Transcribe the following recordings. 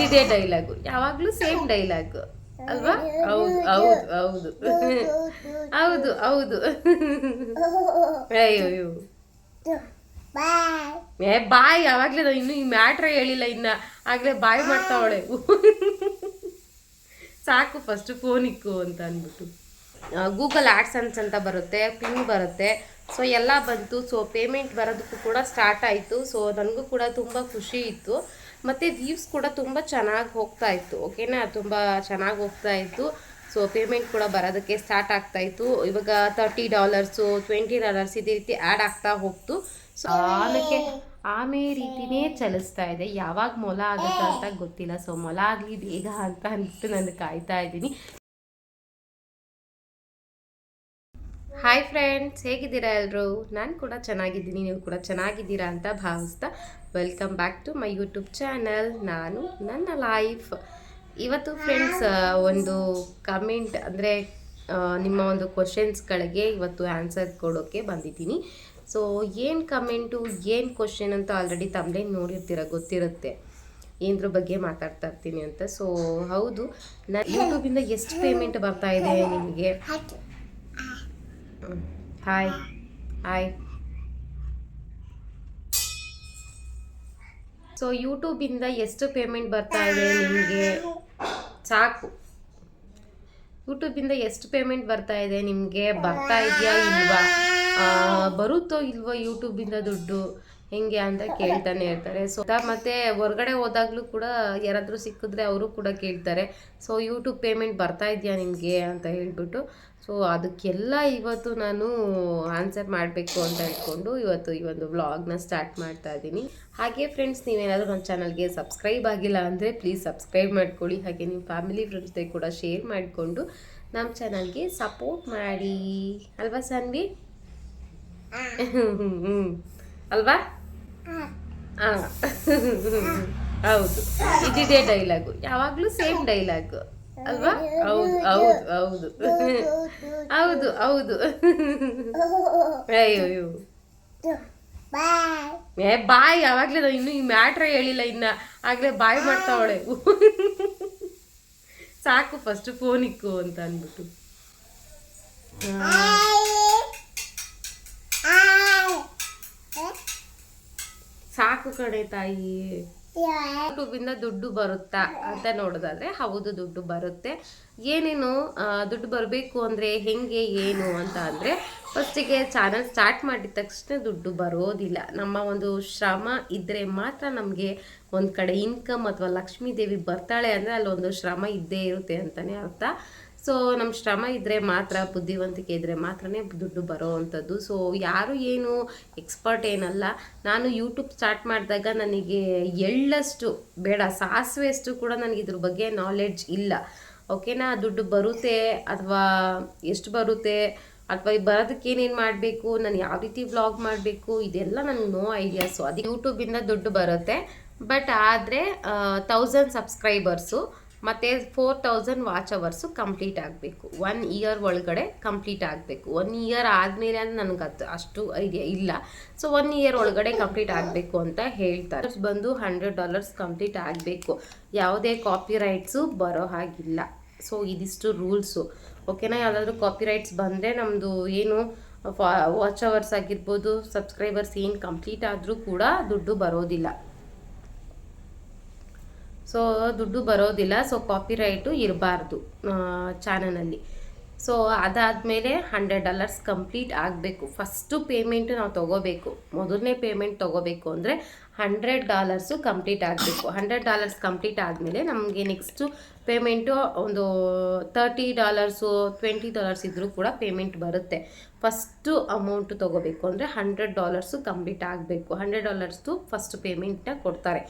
ಇದಿದೆ ಡೈಲಾಗ್ ಯಾವಾಗಲೂ same dialogue ಅಲ್ವಾ? ಹೌದು ಹೌದು ಹೌದು. ಹೌದು ಹೌದು. ಅಯ್ಯೋ ಏ, ಬಾಯ್, ಯಾವಾಗ್ಲೇ ನಾವು ಇನ್ನು ಈ ಮ್ಯಾಟ್ರ ಹೇಳಿಲ್ಲ ಇನ್ನ. ಆಗ್ಲೇ ಬಾಯ್ ಮಾಡ್ತಾವಳೆ. ಸಾಕು ಫಸ್ಟ್ ಫೋನ್ ಇಕ್ಕು ಅಂತ ಅಂದ್ಬಿಟ್ಟು. ಗೂಗಲ್ ಆಡ್ಸನ್ಸ್ ಅಂತ ಬರುತ್ತೆ ಪಿನ್ ಬರುತ್ತೆ. ಸೊ ಎಲ್ಲ ಬಂತು. ಸೊ ಪೇಮೆಂಟ್ ಬರೋದಕ್ಕೂ ಕೂಡ ಸ್ಟಾರ್ಟ್ ಆಯಿತು. ಸೊ ನನಗೂ ಕೂಡ ತುಂಬ ಖುಷಿ ಇತ್ತು. ಮತ್ತು ವ್ಯೂಸ್ ಕೂಡ ತುಂಬ ಚೆನ್ನಾಗಿ ಹೋಗ್ತಾ ಇತ್ತು ಓಕೆನಾ ತುಂಬ ಚೆನ್ನಾಗಿ ಹೋಗ್ತಾ ಇತ್ತು. ಸೊ ಪೇಮೆಂಟ್ ಕೂಡ ಬರೋದಕ್ಕೆ ಸ್ಟಾರ್ಟ್ ಆಗ್ತಾ ಇತ್ತು. ಇವಾಗ ತರ್ಟಿ ಡಾಲರ್ಸು ಟ್ವೆಂಟಿ ಡಾಲರ್ಸ್ ಇದೇ ರೀತಿ ಆ್ಯಡ್ ಆಗ್ತಾ ಹೋಗ್ತು. ಸೊ ಆಮೇಲೆ ಆಮೇ ರೀತಿನೇ ಚಲಿಸ್ತಾ ಇದೆ. ಯಾವಾಗ ಮೊಲ ಆಗುತ್ತೆ ಅಂತ ಗೊತ್ತಿಲ್ಲ. ಸೊ ಮೊಲ ಆಗಲಿ ಬೇಗ ಅಂತ ಅಂದ್ಬಿಟ್ಟು ನಾನು ಕಾಯ್ತಾ ಇದ್ದೀನಿ. ಹಾಯ್ ಫ್ರೆಂಡ್ಸ್ ಹೇಗಿದ್ದೀರಾ ಎಲ್ಲರೂ ನಾನು ಕೂಡ ಚೆನ್ನಾಗಿದ್ದೀನಿ, ನೀವು ಕೂಡ ಚೆನ್ನಾಗಿದ್ದೀರಾ ಅಂತ ಭಾವಿಸ್ತಾ welcome back to my YouTube channel ನಾನು ನನ್ನ ಲೈಫ್ ಇವತ್ತು ಫ್ರೆಂಡ್ಸ್ ಒಂದು ಕಮೆಂಟ್ ಅಂದರೆ ನಿಮ್ಮ ಒಂದು ಕ್ವಶನ್ಸ್ಗಳಿಗೆ ಇವತ್ತು ಆನ್ಸರ್ ಕೊಡೋಕ್ಕೆ ಬಂದಿದ್ದೀನಿ. ಸೊ ಏನು ಕಮೆಂಟು ಏನು ಕ್ವಶನ್ ಅಂತ ಆಲ್ರೆಡಿ ತಮ್ಮದೇ ನೋಡಿರ್ತೀರ, ಗೊತ್ತಿರುತ್ತೆ. ಏನ್ರ ಬಗ್ಗೆ ಮಾತಾಡ್ತಾ ಇರ್ತೀನಿ ಅಂತ. ಸೊ ಹೌದು ನಾನು ಯೂಟ್ಯೂಬಿಂದ ಎಷ್ಟು ಪೇಮೆಂಟ್ ಬರ್ತಾ ಇದೆ ನಿಮಗೆ? ಹಾಯ್ ಹಾಯ್ ಸೊ ಯೂಟ್ಯೂಬಿಂದ ಎಷ್ಟು ಪೇಮೆಂಟ್ ಬರ್ತಾ ಇದೆ ನಿಮಗೆ? ಸಾಕು. ಯೂಟ್ಯೂಬಿಂದ ಎಷ್ಟು ಪೇಮೆಂಟ್ ಬರ್ತಾ ಇದೆ ನಿಮಗೆ? ಬರ್ತಾ ಇದೆಯಾ ಇಲ್ವಾ? ಬರುತ್ತೋ ಇಲ್ವೋ ಯೂಟ್ಯೂಬಿಂದ ದುಡ್ಡು? ಹೆಂಗೆ ಅಂತ ಕೇಳ್ತಾನೆ ಇರ್ತಾರೆ. ಸೊ ಮತ್ತೆ ಹೊರಗಡೆ ಹೋದಾಗ್ಲೂ ಕೂಡ ಯಾರಾದರೂ ಸಿಕ್ಕಿದ್ರೆ ಅವರು ಕೂಡ ಕೇಳ್ತಾರೆ. ಸೊ ಯೂಟ್ಯೂಬ್ ಪೇಮೆಂಟ್ ಬರ್ತಾ ಇದೆಯಾ ನಿಮಗೆ ಅಂತ ಹೇಳ್ಬಿಟ್ಟು. ಸೊ ಅದಕ್ಕೆಲ್ಲ ಇವತ್ತು ನಾನು ಆನ್ಸರ್ ಮಾಡಬೇಕು ಅಂತ ಹೇಳ್ಕೊಂಡು ಇವತ್ತು ಈ ಒಂದು ವ್ಲಾಗ್ನ ಸ್ಟಾರ್ಟ್ ಮಾಡ್ತಾ ಇದ್ದೀನಿ. ಹಾಗೆ ಫ್ರೆಂಡ್ಸ್ ನೀವೇನಾದರೂ ನನ್ನ ಚಾನಲ್ಗೆ ಸಬ್ಸ್ಕ್ರೈಬ್ ಆಗಿಲ್ಲ ಅಂದರೆ ಪ್ಲೀಸ್ ಸಬ್ಸ್ಕ್ರೈಬ್ ಮಾಡ್ಕೊಳ್ಳಿ. ಹಾಗೆ ನಿಮ್ಮ ಫ್ಯಾಮಿಲಿ ಫ್ರೆಂಡ್ಸ್ ಜೊತೆ ಕೂಡ ಶೇರ್ ಮಾಡಿಕೊಂಡು ನಮ್ಮ ಚಾನಲ್ಗೆ ಸಪೋರ್ಟ್ ಮಾಡಿ. ಅಲ್ವಾ ಸನ್ವಿ ಹ್ಞೂ ಅಲ್ವಾ? ಆ. ಹೌದು. ಇದಿದೆ ಡೈಲಾಗ್ ಯಾವಾಗಲೂ ಸೇಮ್ ಡೈಲಾಗ್ ಅಲ್ವಾ? ಹೌದು ಹೌದು ಹೌದು. ಹೌದು ಹೌದು. ಅಯ್ಯೋ ಏ, ಬಾಯ್. ಯಾವಾಗ್ಲೇ ನಾವು ಇನ್ನೂ ಈ ಮ್ಯಾಟ್ರ ಹೇಳಿಲ್ಲ ಇನ್ನ. ಆಗ್ಲೇ ಬಾಯ್ ಮಾಡ್ತಾವಳೆ. ಸಾಕು ಫಸ್ಟ್ ಫೋನ್ ಇಕ್ಕು ಅಂತ ಅಂದ್ಬಿಟ್ಟು. ಸಾಕು ಕಣೆ ತಾಯಿ. ಯೂಟ್ಯೂಬಿಂದ ದುಡ್ಡು ಬರುತ್ತಾ ಅಂತ ನೋಡೋದಾದ್ರೆ ಹೌದು ದುಡ್ಡು ಬರುತ್ತೆ. ಏನೇನು ದುಡ್ಡು ಬರಬೇಕು ಅಂದರೆ ಹೆಂಗೆ ಏನು ಅಂತ ಅಂದರೆ ಫಸ್ಟಿಗೆ ಚಾನಲ್ ಸ್ಟಾರ್ಟ್ ಮಾಡಿದ ತಕ್ಷಣ ದುಡ್ಡು ಬರೋದಿಲ್ಲ. ನಮ್ಮ ಒಂದು ಶ್ರಮ ಇದ್ದರೆ ಮಾತ್ರ ನಮಗೆ ಒಂದು ಕಡೆ ಇನ್ಕಮ್ ಅಥವಾ ಲಕ್ಷ್ಮೀ ದೇವಿ ಬರ್ತಾಳೆ ಅಂದರೆ ಅಲ್ಲೊಂದು ಶ್ರಮ ಇದ್ದೇ ಇರುತ್ತೆ ಅಂತಲೇ ಅರ್ಥ. ಸೊ ನಮ್ಮ ಶ್ರಮ ಇದ್ದರೆ ಮಾತ್ರ, ಬುದ್ಧಿವಂತಿಕೆ ಇದ್ದರೆ ಮಾತ್ರನೇ ದುಡ್ಡು ಬರೋ ಅಂಥದ್ದು. ಸೊ ಯಾರು ಏನು ಎಕ್ಸ್ಪರ್ಟ್ ಏನಲ್ಲ. ನಾನು ಯೂಟ್ಯೂಬ್ ಸ್ಟಾರ್ಟ್ ಮಾಡಿದಾಗ ನನಗೆ ಎಳ್ಳಷ್ಟು, ಬೇಡ ಸಾಸಿವೆಷ್ಟು ಕೂಡ ನನಗೆ ಇದ್ರ ಬಗ್ಗೆ ನಾಲೆಡ್ಜ್ ಇಲ್ಲ. ಓಕೆನಾ ದುಡ್ಡು ಬರುತ್ತೆ ಅಥವಾ ಎಷ್ಟು ಬರುತ್ತೆ, ಅಥವಾ ಬರೋದಕ್ಕೆ ಏನೇನು ಮಾಡಬೇಕು, ನಾನು ಯಾವ ರೀತಿ ವ್ಲಾಗ್ ಮಾಡಬೇಕು, ಇದೆಲ್ಲ ನನಗೆ ನೋ ಐಡಿಯಾ ಅದು ಯೂಟ್ಯೂಬಿಂದ ದುಡ್ಡು ಬರುತ್ತೆ. ಬಟ್ ಆದರೆ ತೌಸಂಡ್ ಸಬ್ಸ್ಕ್ರೈಬರ್ಸು ಮತ್ತು four thousand watch hours complete ಆಗಬೇಕು. ಒನ್ ಇಯರ್ ಒಳಗಡೆ ಕಂಪ್ಲೀಟ್ ಆಗಬೇಕು. ಒನ್ ಇಯರ್ ಆದಮೇಲೆ ಅಂದ್ರೆ ನನಗೆ ಅದು ಅಷ್ಟು ಐಡಿಯಾ ಇಲ್ಲ. ಸೊ ಒನ್ ಇಯರ್ ಒಳಗಡೆ ಕಂಪ್ಲೀಟ್ ಆಗಬೇಕು ಅಂತ ಹೇಳ್ತಾರೆ. ಬಂದು ಹಂಡ್ರೆಡ್ ಡಾಲರ್ಸ್ ಕಂಪ್ಲೀಟ್ ಆಗಬೇಕು. ಯಾವುದೇ ಕಾಪಿ ರೈಟ್ಸು ಬರೋ ಹಾಗಿಲ್ಲ. ಸೊ ಇದಿಷ್ಟು ರೂಲ್ಸು ಓಕೆನಾ ಯಾವುದಾದ್ರೂ ಕಾಪಿ ರೈಟ್ಸ್ ಬಂದರೆ ನಮ್ಮದು ಏನು ವಾಚ್ ಅವರ್ಸ್ ಆಗಿರ್ಬೋದು ಸಬ್ಸ್ಕ್ರೈಬರ್ಸ್ ಏನು ಕಂಪ್ಲೀಟ್ ಆದರೂ ಕೂಡ ದುಡ್ಡು ಬರೋದಿಲ್ಲ. ಸೊ ದುಡ್ಡು ಬರೋದಿಲ್ಲ. ಸೊ ಕಾಪಿ ರೈಟು ಇರಬಾರ್ದು ಚಾನಲಲ್ಲಿ ಸೊ ಅದಾದಮೇಲೆ ಹಂಡ್ರೆಡ್ ಡಾಲರ್ಸ್ ಕಂಪ್ಲೀಟ್ ಆಗಬೇಕು. ಫಸ್ಟು ಪೇಮೆಂಟ್ ನಾವು ತೊಗೋಬೇಕು. ಮೊದಲನೇ ಪೇಮೆಂಟ್ ತೊಗೋಬೇಕು ಅಂದರೆ ಹಂಡ್ರೆಡ್ ಡಾಲರ್ಸು ಕಂಪ್ಲೀಟ್ ಆಗಬೇಕು. ಹಂಡ್ರೆಡ್ ಡಾಲರ್ಸ್ ಕಂಪ್ಲೀಟ್ ಆದಮೇಲೆ ನಮಗೆ ನೆಕ್ಸ್ಟು ಪೇಮೆಂಟು ಒಂದು ತರ್ಟಿ ಡಾಲರ್ಸು ಟ್ವೆಂಟಿ ಡಾಲರ್ಸ್ ಇದ್ದರೂ ಕೂಡ ಪೇಮೆಂಟ್ ಬರುತ್ತೆ. ಫಸ್ಟು ಅಮೌಂಟು ತೊಗೋಬೇಕು ಅಂದರೆ ಹಂಡ್ರೆಡ್ ಡಾಲರ್ಸು ಕಂಪ್ಲೀಟ್ ಆಗಬೇಕು. ಹಂಡ್ರೆಡ್ ಡಾಲರ್ಸ್ದು ಫಸ್ಟ್ ಪೇಮೆಂಟ್ನ ಕೊಡ್ತಾರೆ.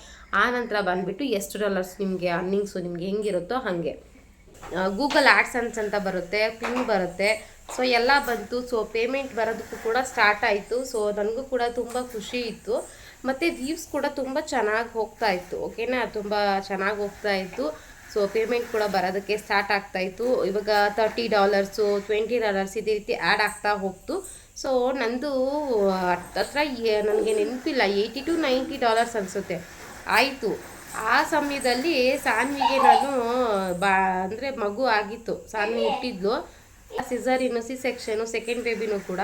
ಆ ನಂತರ ಬಂದುಬಿಟ್ಟು ಎಷ್ಟು ಡಾಲರ್ಸ್ ನಿಮಗೆ ಅರ್ನಿಂಗ್ಸು ನಿಮಗೆ ಹೆಂಗಿರುತ್ತೋ ಹಾಗೆ. ಗೂಗಲ್ ಆಡ್ಸನ್ಸ್ ಅಂತ ಬರುತ್ತೆ ಪಿನ್ ಬರುತ್ತೆ. ಸೊ ಎಲ್ಲ ಬಂತು. ಸೊ ಪೇಮೆಂಟ್ ಬರೋದಕ್ಕೂ ಕೂಡ ಸ್ಟಾರ್ಟ್ ಆಯಿತು. ಸೊ ನನಗೂ ಕೂಡ ತುಂಬ ಖುಷಿ ಇತ್ತು. ಮತ್ತು ವ್ಯೂಸ್ ಕೂಡ ತುಂಬ ಚೆನ್ನಾಗಿ ಹೋಗ್ತಾ ಇತ್ತು. ಓಕೆನಾ ತುಂಬ ಚೆನ್ನಾಗಿ ಹೋಗ್ತಾ ಇತ್ತು. ಸೊ ಪೇಮೆಂಟ್ ಕೂಡ ಬರೋದಕ್ಕೆ ಸ್ಟಾರ್ಟ್ ಆಗ್ತಾಯಿತ್ತು ಇವಾಗ ತರ್ಟಿ ಡಾಲರ್ಸು ಟ್ವೆಂಟಿ ಡಾಲರ್ಸ್ ಇದೇ ರೀತಿ ಆ್ಯಡ್ ಆಗ್ತಾ ಹೋಗ್ತು. ಸೊ ನಂದು ಹತ್ರ ನನಗೆ ನೆನಪಿಲ್ಲ. ಏಯ್ಟಿ ಟು ನೈಂಟಿ ಡಾಲರ್ಸ್ ಅನಿಸುತ್ತೆ. ಆಯಿತು. ಆ ಸಮಯದಲ್ಲಿ ಸಾನ್ವಿಗೆ ನಾನು ಬಾ, ಅಂದರೆ ಮಗು ಆಗಿತ್ತು. ಸಾನ್ವಿ ಹುಟ್ಟಿದ್ಲು. ಸಿಸರಿನು ಸಿ ಸೆಕ್ಷನು ಸೆಕೆಂಡ್ ಬೇಬಿನೂ ಕೂಡ.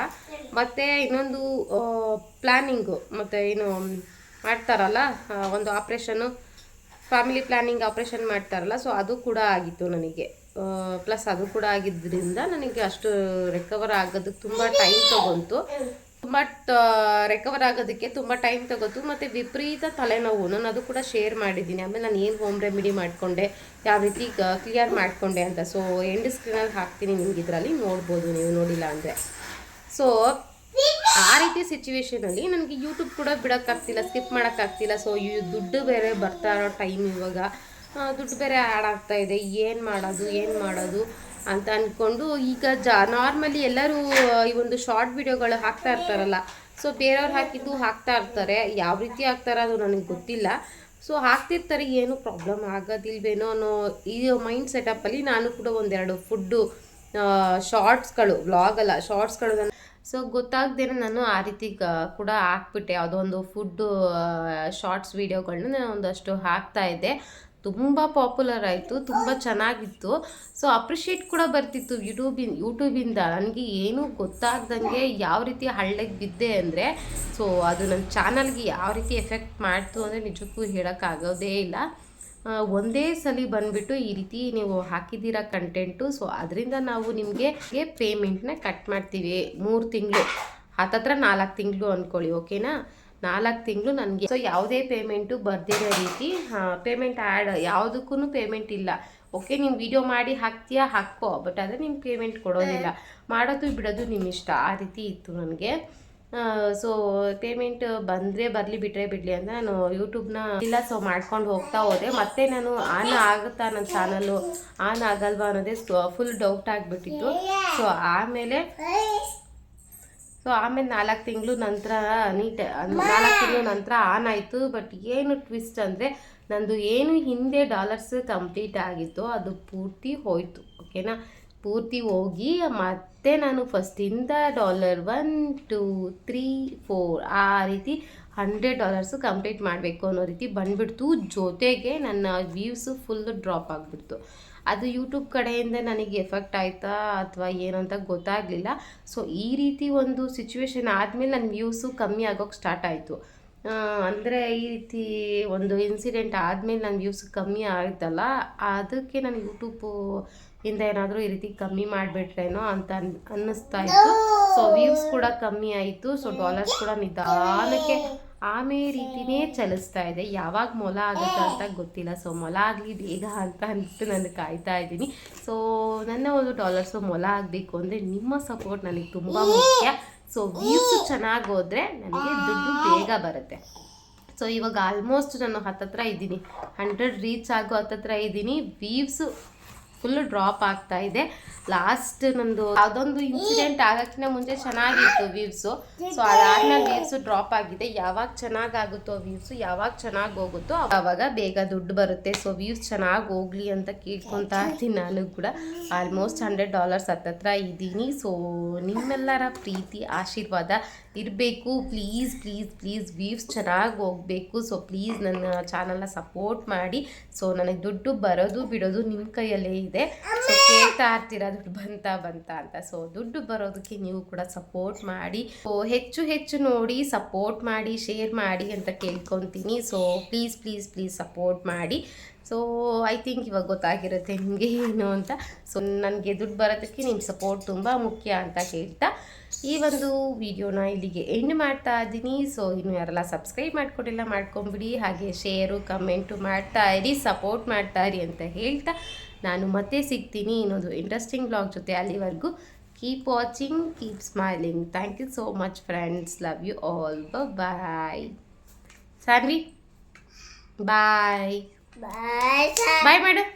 ಮತ್ತು ಇನ್ನೊಂದು ಪ್ಲ್ಯಾನಿಂಗು ಮತ್ತು ಏನು ಮಾಡ್ತಾರಲ್ಲ ಒಂದು ಆಪ್ರೇಷನು ಫ್ಯಾಮಿಲಿ ಪ್ಲ್ಯಾನಿಂಗ್ ಆಪ್ರೇಷನ್ ಮಾಡ್ತಾರಲ್ಲ ಸೊ ಅದು ಕೂಡ ಆಗಿತ್ತು ನನಗೆ. ಪ್ಲಸ್ ಅದು ಕೂಡ ಆಗಿದ್ದರಿಂದ ನನಗೆ ಅಷ್ಟು ರಿಕವರ್ ಆಗೋದಕ್ಕೆ ತುಂಬ ಟೈಮ್ ತಗೊಂತು. ಬಟ್ ರೆಕವರ್ ಆಗೋದಕ್ಕೆ ತುಂಬ ಟೈಮ್ ತಗೋತು, ಮತ್ತು ವಿಪರೀತ ತಲೆನೋವು ನಾನು ಅದು ಕೂಡ ಶೇರ್ ಮಾಡಿದ್ದೀನಿ. ಆಮೇಲೆ ನಾನು ಏನು ಹೋಮ್ ರೆಮಿಡಿ ಮಾಡಿಕೊಂಡೆ, ಯಾವ ರೀತಿ ಕ್ಲಿಯರ್ ಮಾಡಿಕೊಂಡೆ ಅಂತ. ಸೊ ಎಂಡ್ ಸ್ಕ್ರೀನಲ್ಲಿ ಹಾಕ್ತೀನಿ ನಿಮ್ಗೆ ಇದರಲ್ಲಿ, ನೋಡ್ಬೋದು ನೀವು, ನೋಡಿಲ್ಲ ಅಂದರೆ. ಸೊ ಆ ರೀತಿ ಸಿಚುವೇಶನಲ್ಲಿ ನನಗೆ ಯೂಟ್ಯೂಬ್ ಕೂಡ ಬಿಡೋಕ್ಕಾಗ್ತಿಲ್ಲ ಸ್ಕಿಪ್ ಮಾಡೋಕ್ಕಾಗ್ತಿಲ್ಲ. ಸೊ ದುಡ್ಡು ಬೇರೆ ಬರ್ತಾ ಇರೋ ಟೈಮ್ ಇವಾಗ ದುಡ್ಡು ಬೇರೆ ಆ್ಯಡ್ ಇದೆ. ಏನು ಮಾಡೋದು ಏನು ಮಾಡೋದು? ಅಂತ ಅಂದ್ಕೊಂಡು ಈಗ ಜಾ ನಾರ್ಮಲಿ ಎಲ್ಲರೂ ಈ ಒಂದು ಶಾರ್ಟ್ ವಿಡಿಯೋಗಳು ಹಾಕ್ತಾ ಇರ್ತಾರಲ್ಲ. ಸೊ ಬೇರೆಯವ್ರು ಹಾಕಿದ್ದು ಹಾಕ್ತಾ ಇರ್ತಾರೆ. ಯಾವ ರೀತಿ ಹಾಕ್ತಾರೆ ಅದು ನನಗೆ ಗೊತ್ತಿಲ್ಲ. ಸೊ ಹಾಕ್ತಿರ್ತಾರೆ, ಏನು ಪ್ರಾಬ್ಲಮ್ ಆಗೋದಿಲ್ವೇನೋ ಅನ್ನೋ ಈ ಮೈಂಡ್ ಸೆಟಪ್ಪಲ್ಲಿ ನಾನು ಕೂಡ ಒಂದೆರಡು ಫುಡ್ಡು ಶಾರ್ಟ್ಸ್ಗಳು ವ್ಲಾಗಲ್ಲ ಶಾರ್ಟ್ಸ್ಗಳು ನಾನು ಸೊ ಗೊತ್ತಾಗ್ದೇನೆ ನಾನು ಆ ರೀತಿ ಕೂಡ ಹಾಕ್ಬಿಟ್ಟೆ. ಯಾವುದೋ ಒಂದು ಫುಡ್ಡು ಶಾರ್ಟ್ಸ್ ವೀಡಿಯೋಗಳನ್ನ ನಾನು ಒಂದಷ್ಟು ಹಾಕ್ತಾ ಇದ್ದೆ. ತುಂಬ ಪಾಪ್ಯುಲರ್ ಆಯಿತು, ತುಂಬ ಚೆನ್ನಾಗಿತ್ತು. ಸೊ ಅಪ್ರಿಷಿಯೇಟ್ ಕೂಡ ಬರ್ತಿತ್ತು ಯೂಟ್ಯೂಬಿನ್ ಯೂಟ್ಯೂಬಿಂದ ನನಗೆ ಏನೂ ಗೊತ್ತಾಗ್ದಂಗೆ ಯಾವ ರೀತಿ ಹಳ್ಳಿಗೆ ಬಿದ್ದೆ ಅಂದರೆ ಸೊ ಅದು ನನ್ನ ಚಾನಲ್ಗೆ ಯಾವ ರೀತಿ ಎಫೆಕ್ಟ್ ಮಾಡ್ತು ಅಂದರೆ ನಿಜಕ್ಕೂ ಹೇಳೋಕ್ಕಾಗೋದೇ ಇಲ್ಲ. ಒಂದೇ ಸಲ ಬಂದ್ಬಿಟ್ಟು ಈ ರೀತಿ ನೀವು ಹಾಕಿದ್ದೀರಾ ಕಂಟೆಂಟು ಸೊ ಅದರಿಂದ ನಾವು ನಿಮಗೆ ಪೇಮೆಂಟ್ನ ಕಟ್ ಮಾಡ್ತೀವಿ. ಮೂರು ತಿಂಗಳು ಹತ್ತತ್ರ ನಾಲ್ಕು ತಿಂಗಳು ಅಂದ್ಕೊಳ್ಳಿ ಓಕೆನಾ ನಾಲ್ಕು ತಿಂಗಳು ನನಗೆ. ಸೊ ಯಾವುದೇ ಪೇಮೆಂಟು ಬರ್ದಿರೋ ರೀತಿ ಪೇಮೆಂಟ್ ಆ್ಯಡ್ ಯಾವುದಕ್ಕೂ ಪೇಮೆಂಟ್ ಇಲ್ಲ. ಓಕೆ ನೀನು ವಿಡಿಯೋ ಮಾಡಿ ಹಾಕ್ತೀಯಾ? ಹಾಕೋ ಬಟ್ ಆದರೆ ನಿಮ್ಗೆ ಪೇಮೆಂಟ್ ಕೊಡೋದಿಲ್ಲ. ಮಾಡೋದು ಬಿಡೋದು ನಿಮ್ಮ ಇಷ್ಟ ಆ ರೀತಿ ಇತ್ತು ನನಗೆ. ಸೊ ಪೇಮೆಂಟ್ ಬಂದರೆ ಬರಲಿ ಬಿಟ್ಟರೆ ಬಿಡಲಿ ಅಂತ ನಾನು ಯೂಟ್ಯೂಬ್ನ ಇಲ್ಲ ಸೊ ಮಾಡ್ಕೊಂಡು ಹೋಗ್ತಾ ಹೋದೆ. ಮತ್ತೆ ನಾನು ಆನ್ ಆಗುತ್ತಾ ನನ್ನ ಚಾನಲ್ಲು ಆನ್ ಆಗಲ್ವಾ ಅನ್ನೋದೇ ಫುಲ್ ಡೌಟ್ ಆಗಿಬಿಟ್ಟಿತ್ತು. ಸೊ ಆಮೇಲೆ ಸೊ ಆಮೇಲೆ ನಾಲ್ಕು ತಿಂಗಳು ನಂತರ ನೀಟ್ ನಾಲ್ಕು ತಿಂಗಳು ನಂತರ ಆನ್ ಆಯಿತು. ಬಟ್ ಏನು ಟ್ವಿಸ್ಟ್ ಅಂದರೆ ನಂದು ಏನು ಹಿಂದೆ ಡಾಲರ್ಸ್ ಕಂಪ್ಲೀಟ್ ಆಗಿತ್ತು ಅದು ಪೂರ್ತಿ ಹೋಯಿತು. ಓಕೆನಾ ಪೂರ್ತಿ ಹೋಗಿ ಮತ್ತೆ ನಾನು ಫಸ್ಟಿಂದ dollar one two three four ಆ ರೀತಿ ಹಂಡ್ರೆಡ್ ಡಾಲರ್ಸು ಕಂಪ್ಲೀಟ್ ಮಾಡಬೇಕು ಅನ್ನೋ ರೀತಿ ಬಂದ್ಬಿಡ್ತು. ಜೊತೆಗೆ ನನ್ನ ವ್ಯೂಸು ಫುಲ್ ಡ್ರಾಪ್ ಆಗಿಬಿಡ್ತು. ಅದು ಯೂಟ್ಯೂಬ್ ಕಡೆಯಿಂದ ನನಗೆ ಎಫೆಕ್ಟ್ ಆಯಿತಾ ಅಥವಾ ಏನು ಅಂತ ಗೊತ್ತಾಗಲಿಲ್ಲ. ಸೊ ಈ ರೀತಿ ಒಂದು ಸಿಚುವೇಶನ್ ಆದಮೇಲೆ ನನ್ನ ವ್ಯೂಸು ಕಮ್ಮಿ ಆಗೋಕ್ಕೆ ಸ್ಟಾರ್ಟ್ ಆಯಿತು. ಅಂದರೆ ಈ ರೀತಿ ಒಂದು ಇನ್ಸಿಡೆಂಟ್ ಆದಮೇಲೆ ನನ್ನ ವ್ಯೂಸ್ ಕಮ್ಮಿ ಆಯ್ತಲ್ಲ, ಅದಕ್ಕೆ ನಾನು ಯೂಟ್ಯೂಬು ಇಂದ ಏನಾದರೂ ಈ ರೀತಿ ಕಮ್ಮಿ ಮಾಡಿಬಿಟ್ರೇನೋ ಅಂತ ಅನ್, ಅನ್ನಿಸ್ತಾ ಇತ್ತು. ಸೊ ವ್ಯೂಸ್ ಕೂಡ ಕಮ್ಮಿ ಆಯಿತು. ಸೊ ಡಾಲರ್ಸ್ ಕೂಡ ನಿಧಾನಕ್ಕೆ ಆಮೇಲೆ ರೀತಿನೇ ಚಲಿಸ್ತಾ ಇದೆ. ಯಾವಾಗ ಮೊಲ ಆಗುತ್ತೆ ಅಂತ ಗೊತ್ತಿಲ್ಲ. ಸೊ ಮೊಲ ಆಗಲಿ, ಬೇಗ ಅಂತ ಅಂದ್ಬಿಟ್ಟು ನಾನು ಕಾಯ್ತಾ ಇದ್ದೀನಿ. ಸೊ ನನ್ನ ಒಂದು ಡಾಲರ್ಸು ಮೊಲ ಆಗಬೇಕು ಅಂದರೆ ನಿಮ್ಮ ಸಪೋರ್ಟ್ ನನಗೆ ತುಂಬ ಮುಖ್ಯ. ಸೊ ವ್ಯೂಸ್ ಚೆನ್ನಾಗಿ ಹೋದರೆ ನನಗೆ ದುಡ್ಡು ಬೇಗ ಬರುತ್ತೆ. ಸೊ ಇವಾಗ ಆಲ್ಮೋಸ್ಟ್ ನಾನು ಹತ್ತತ್ರ ಇದ್ದೀನಿ. ಹಂಡ್ರೆಡ್ ರೀಚ್ ಆಗೋ ಹತ್ತತ್ರ ಇದ್ದೀನಿ. ವೀವ್ಸು ಫುಲ್ ಡ್ರಾಪ್ ಆಗ್ತಾ ಇದೆ. ಲಾಸ್ಟ್ ನಂದು ಅದೊಂದು ಇನ್ಸಿಡೆಂಟ್ ಆಗಕ್ಕಿಂತ ಮುಂಚೆ ಚೆನ್ನಾಗಿತ್ತು ವ್ಯೂವ್ಸು ಸೊ ಅದಾದ್ಮೇಲೆ ವೀವ್ಸ್ ಡ್ರಾಪ್ ಆಗಿದೆ. ಯಾವಾಗ ಚೆನ್ನಾಗಾಗುತ್ತೋ ವೀವ್ಸ್ ಯಾವಾಗ ಚೆನ್ನಾಗಿ ಹೋಗುತ್ತೋ ಆವಾಗ ಬೇಗ ದುಡ್ಡು ಬರುತ್ತೆ. ಸೊ ವೀವ್ಸ್ ಚೆನ್ನಾಗಿ ಹೋಗ್ಲಿ ಅಂತ ಕೇಳ್ಕೊತಾ ಇರ್ತೀನಿ ನಾನು ಕೂಡ. ಆಲ್ಮೋಸ್ಟ್ ಹಂಡ್ರೆಡ್ ಡಾಲರ್ಸ್ ಹತ್ತತ್ರ ಇದ್ದೀನಿ. ಸೊ ನಿಮ್ಮೆಲ್ಲರ ಪ್ರೀತಿ, ಆಶೀರ್ವಾದ ಇರಬೇಕು. ಪ್ಲೀಸ್ ಪ್ಲೀಸ್ ಪ್ಲೀಸ್ ವೀವ್ಸ್ ಚೆನ್ನಾಗಿ ಹೋಗಬೇಕು. ಸೊ ಪ್ಲೀಸ್ ನನ್ನ ಚಾನಲ್ನ ಸಪೋರ್ಟ್ ಮಾಡಿ. ಸೊ ನನಗೆ ದುಡ್ಡು ಬರೋದು ಬಿಡೋದು ನಿಮ್ಮ ಕೈಯಲ್ಲೇ ಇದೆ. ಸೊ ಕೇಳ್ತಾ ಇರ್ತೀರಾ ದುಡ್ಡು ಬಂತ ಬಂತ ಅಂತ. ಸೊ ದುಡ್ಡು ಬರೋದಕ್ಕೆ ನೀವು ಕೂಡ ಸಪೋರ್ಟ್ ಮಾಡಿ. ಸೊ ಹೆಚ್ಚು ಹೆಚ್ಚು ನೋಡಿ ಸಪೋರ್ಟ್ ಮಾಡಿ ಶೇರ್ ಮಾಡಿ ಅಂತ ಕೇಳ್ಕೊತೀನಿ. So please please please support ಮಾಡಿ. ಸೊ ಐ ಥಿಂಕ್ ಇವಾಗ ಗೊತ್ತಾಗಿರುತ್ತೆ ನಿಮಗೆ ಏನು ಅಂತ. ಸೊ ನನಗೆ ದುಡ್ಡು ಬರೋದಕ್ಕೆ ನಿಮ್ಮ ಸಪೋರ್ಟ್ ತುಂಬ ಮುಖ್ಯ ಅಂತ ಹೇಳ್ತಾ ಈ ಒಂದು ವಿಡಿಯೋನ ಇಲ್ಲಿಗೆ ಎಂಡ್ ಮಾಡ್ತಾ ಇದ್ದೀನಿ. ಸೊ ಇನ್ನು ಯಾರೆಲ್ಲ ಸಬ್ಸ್ಕ್ರೈಬ್ ಮಾಡ್ಕೊಂಡಿಲ್ಲ ಮಾಡ್ಕೊಂಬಿಡಿ. ಹಾಗೆ ಶೇರು ಕಮೆಂಟು ಮಾಡ್ತಾ ಇರಿ ಸಪೋರ್ಟ್ ಮಾಡ್ತಾ ಇರಿ ಅಂತ ಹೇಳ್ತಾ. ನಾನು ಮತ್ತೆ ಸಿಗ್ತೀನಿ ಇನ್ನೊಂದು ಇಂಟ್ರೆಸ್ಟಿಂಗ್ ಬ್ಲಾಗ್ ಜೊತೆ ಅಲ್ಲಿವರೆಗೂ. Keep watching keep smiling thank you so much friends love you all bye bye Saanvi ಬಾಯ್ ಬಾಯ್ ಬಾಯ್ ಮಾಡು